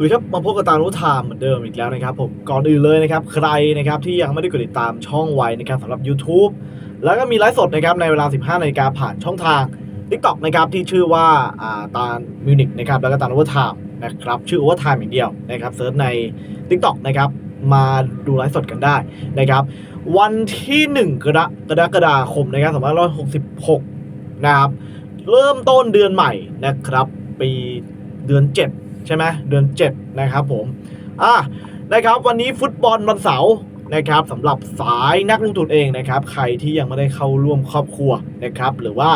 หรือครับมาพบกับตารุไทม์เหมือนเดิมอีกแล้วนะครับผมก่อนอื่นเลยนะครับใครนะครับที่ยังไม่ได้กดติดตามช่องไว้นะครับสำหรับ YouTube แล้วก็มีไลฟ์สดนะครับในเวลา 15นาฬิกาผ่านช่องทาง TikTok นะครับที่ชื่อว่าอ่าตาลมิวนิกนะครับแล้วก็ตาลโอเวอร์ไทม์นะครับชื่อโอเวอร์ไทม์อย่างเดียวนะครับเซิร์ชใน TikTok นะครับมาดูไลฟ์สดกันได้นะครับวันที่ 1 กรกฎาคมนะครับ2566 นะครับ เริ่มต้นเดือนใหม่นะครับ ปีเดือน 7 ใช่ไหมเดือน 7 นะครับผมอะนะครับวันนี้ฟุตบอลวันเสาร์นะครับสำหรับสายนักลงทุนเองนะครับใครที่ยังไม่ได้เข้าร่วมครอบครัวนะครับหรือว่า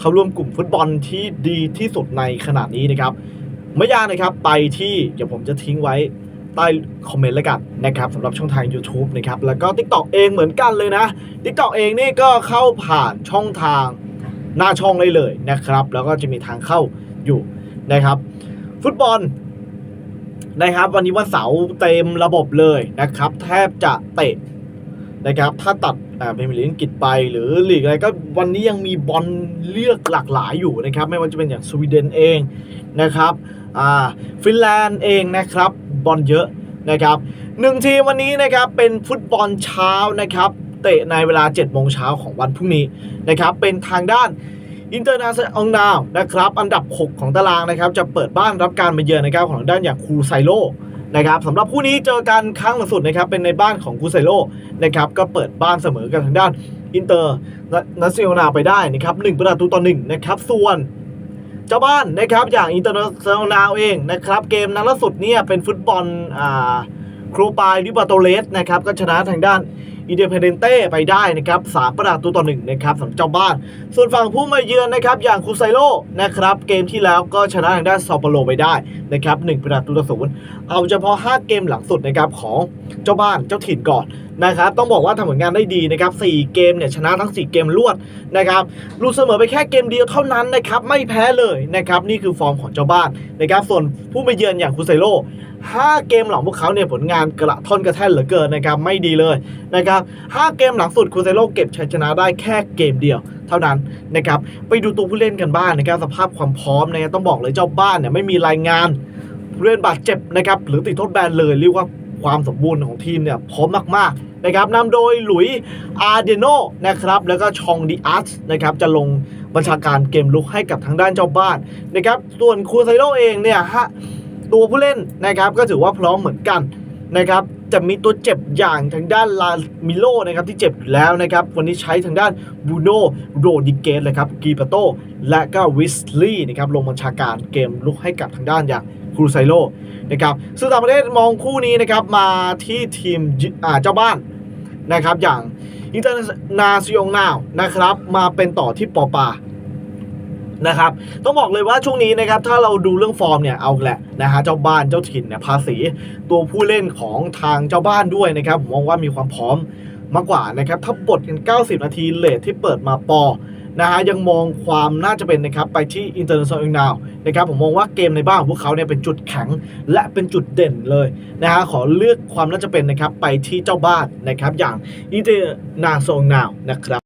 เข้าร่วมกลุ่มฟุตบอลที่ดีที่สุดในขนาดนี้นะครับไม่ยากนะครับไปที่เดี๋ยวผมจะทิ้งไว้ใต้คอมเมนต์แล้วกันนะครับสำหรับช่องทาง YouTube นะครับแล้วก็ TikTok เองเหมือนกันเลยนะ TikTok เองนี่ก็เข้าผ่านช่องทางหน้าช่องได้เลยนะครับ แล้วก็จะมีทางเข้าอยู่นะครับ ฟุตบอลนะครับ วันนี้วันเสาร์เต็มระบบเลยนะครับ แทบจะเตะนะครับ ถ้าตัดอ่าพรีเมีลีกอังกฤษไปหรือลีกอะไรก็วันนี้ยังมีบอลเลือกหลากหลายอยู่นะครับ ไม่ว่าจะเป็นอย่างสวีเดนเองนะครับอ่าฟินแลนด์เองนะครับบอลเยอะนะครับหนึ่งทีวันนี้นะครับเป็นฟุตบอลเช้านะครับ เตะในเวลา7โมงเช้าของวันพรุ่งนี้นะครับ เป็นทางด้าน อินเตอร์นาชั่นแนลนะครับอันดับ 6 ของตารางนะครับจะเปิดบ้านรับการมาเยือนนะครับของทางด้านอย่างคูไซโลนะครับสำหรับคู่นี้เจอกันครั้งล่าสุดนะครับเป็นในบ้านของคูไซโลนะครับก็เปิดบ้านเสมอกันทางด้านอินเตอร์นาชั่นแนลไปได้นะครับหนึ่งประตูต่อหนึ่งนะครับส่วนเจ้าบ้านนะครับอย่างอินเตอร์เนชั่นแนลเองนะครับเกมนัดล่าสุดเนี่ยเป็นฟุตบอลอ่าครูปายดิบาโตเลสนะครับก็ชนะทางด้านอินเด p เพเดนเต้ไปได้นะครับสามประตูต่อหนึ่งนะครับสำหรับเจ้าบ้าน ส่วนฝั่งผู้มาเยือนนะครับอย่างคูไซโลนะครับเกมที่แล้วก็ชนะทางด้านซอปโปโลไปได้นะครับหนึ่งประตูต่อศูนย์เอาเฉพาะ 5 เกมหลังสุดนะครับของเจ้าบ้านเจ้าถิ่นก่อนนะครับต้องบอกว่าทำผลงานได้ดีนะครับ4เกมเนี่ยชนะทั้ง 4 เกมรวดนะครับลูเสมอไปแค่เกมเดียวเท่านั้นนะครับไม่แพ้เลยนะครับนี่คือฟอร์มของเจ้าบ้านนะครับส่วนผู้มาเยือนอย่างคูไซโล5 เกมหลังพวกเขาเนี่ยผลงานกระท่อนกระแท่นเหลือเกินนะครับไม่ดีเลยนะครับ5เกมหลังสุดคูเซโลเก็บชัยชนะได้แค่เกมเดียวเท่านั้นนะครับไปดูตัวผู้เล่นกันบ้างนะครับสภาพความพร้อมนะต้องบอกเลยเจ้าบ้านเนี่ยไม่มีรายงานผู้เล่นบาดเจ็บนะครับหรือติดโทษแบนเลยเรียกว่าความสมบูรณ์ของทีมเนี่ยพร้อมมากๆนะครับนำโดยหลุยส์อาร์เดโนนะครับแล้วก็ชองดีอาร์ตนะครับจะลงบัญชาการเกมลุกให้กับทางด้านเจ้าบ้านนะครับส่วนคูเซโลเองเนี่ยฮะ ตัวผู้เล่นนะครับก็ถือว่าพร้อมเหมือนกันนะครับจะมีตัวเจ็บอย่างทางด้านลามิโลนะครับที่เจ็บอยู่แล้วนะครับ วันนี้ใช้ทางด้านบูโนโรดิเกสเลยครับกีปาโตและก็วิสลีย์นะครับลงบัญชาการเกมลุกให้กับทางด้านอย่างครูไซโลนะครับซึ่งต่างประเทศมองคู่นี้นะครับมาที่ทีมอ่าเจ้าบ้านนะครับอย่างอินเตอร์นาซิองนาวนะครับมาเป็นต่อที่ปอปา นะครับต้องบอกเลยว่าช่วงนี้นะครับถ้าเราดูเรื่องฟอร์มเนี่ยเอาแหละนะฮะเจ้าบ้านเจ้าถิ่นเนี่ยภาษี ตัวผู้เล่นของทางเจ้าบ้านด้วยนะครับผมมองว่ามีความพร้อมมากกว่านะครับถ้าบทกัน 90 นาทีเลทที่เปิดมาปอนะฮะยังมองความน่าจะเป็นนะครับไปที่อินเตอร์เนชั่นแนลนะครับผมมองว่าเกมในบ้านของพวกเขาเนี่ยเป็นจุดแข็งและเป็นจุดเด่นเลยนะฮะขอเลือกความน่าจะเป็นนะครับไปที่เจ้าบ้านนะครับอย่างอินเตอร์นาชั่นแนลนะครับ